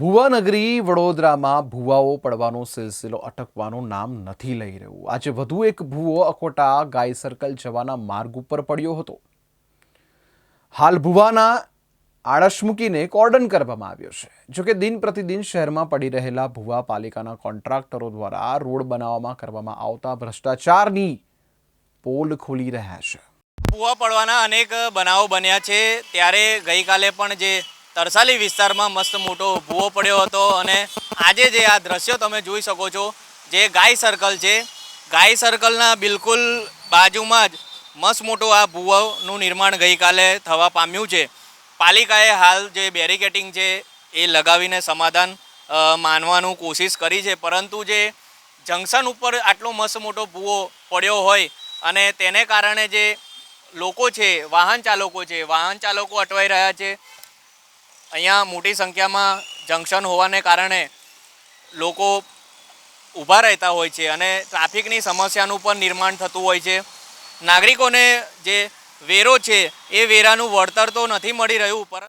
ભુવાનગરી વડોદરામાં ભુવાઓ પડવાનો સિલસિલો અટકવાનું નામ નથી લઈ રહ્યું. આજે વધુ એક ભુવો અકોટા ગાય સર્કલ જવાના માર્ગ ઉપર પડ્યો હતો. હાલ ભુવાના આળસ મૂકીને કોર્ડન કરવામાં આવ્યો છે. જોકે દિન પ્રતિદિન શહેરમાં પડી રહેલા ભુવા પાલિકાના કોન્ટ્રાક્ટરો દ્વારા રોડ બનાવવામાં કરવામાં આવતા ભ્રષ્ટાચારની પોલ ખોલી રહ્યા છે. ભૂવા પડવાના અનેક બનાવો બન્યા છે. ત્યારે ગઈકાલે પણ જે તરસાલી વિસ્તારમાં મસ્ત મોટો ભૂવો પડ્યો હતો અને આજે જે આ દ્રશ્યો તમે જોઈ શકો છો, જે ગાય સર્કલ છે, ગાય સર્કલના બિલકુલ બાજુમાં જ મસ્ત મોટો આ ભૂવાનું નિર્માણ ગઈકાલે થવા પામ્યું છે. પાલિકાએ હાલ જે બેરિકેટિંગ છે, એ લગાવીને સમાધાન માનવાનું કોશિશ કરી છે. પરંતુ જે જંકશન ઉપર આટલો મસ્ત મોટો ભૂવો પડ્યો હોય અને તેને કારણે જે લોકો છે, વાહન ચાલકો છે, વાહન ચાલકો અટવાઈ રહ્યા છે અહીંયા મોટી સંખ્યામાં જંકશન હોવાને કારણે લોકો ઊભા રહેતા હોય છે અને ટ્રાફિકની સમસ્યાનું પણ નિર્માણ થતું હોય છે. નાગરિકોને જે વેરો છે, એ વેરાનું વળતર તો નથી મળી રહ્યું, પર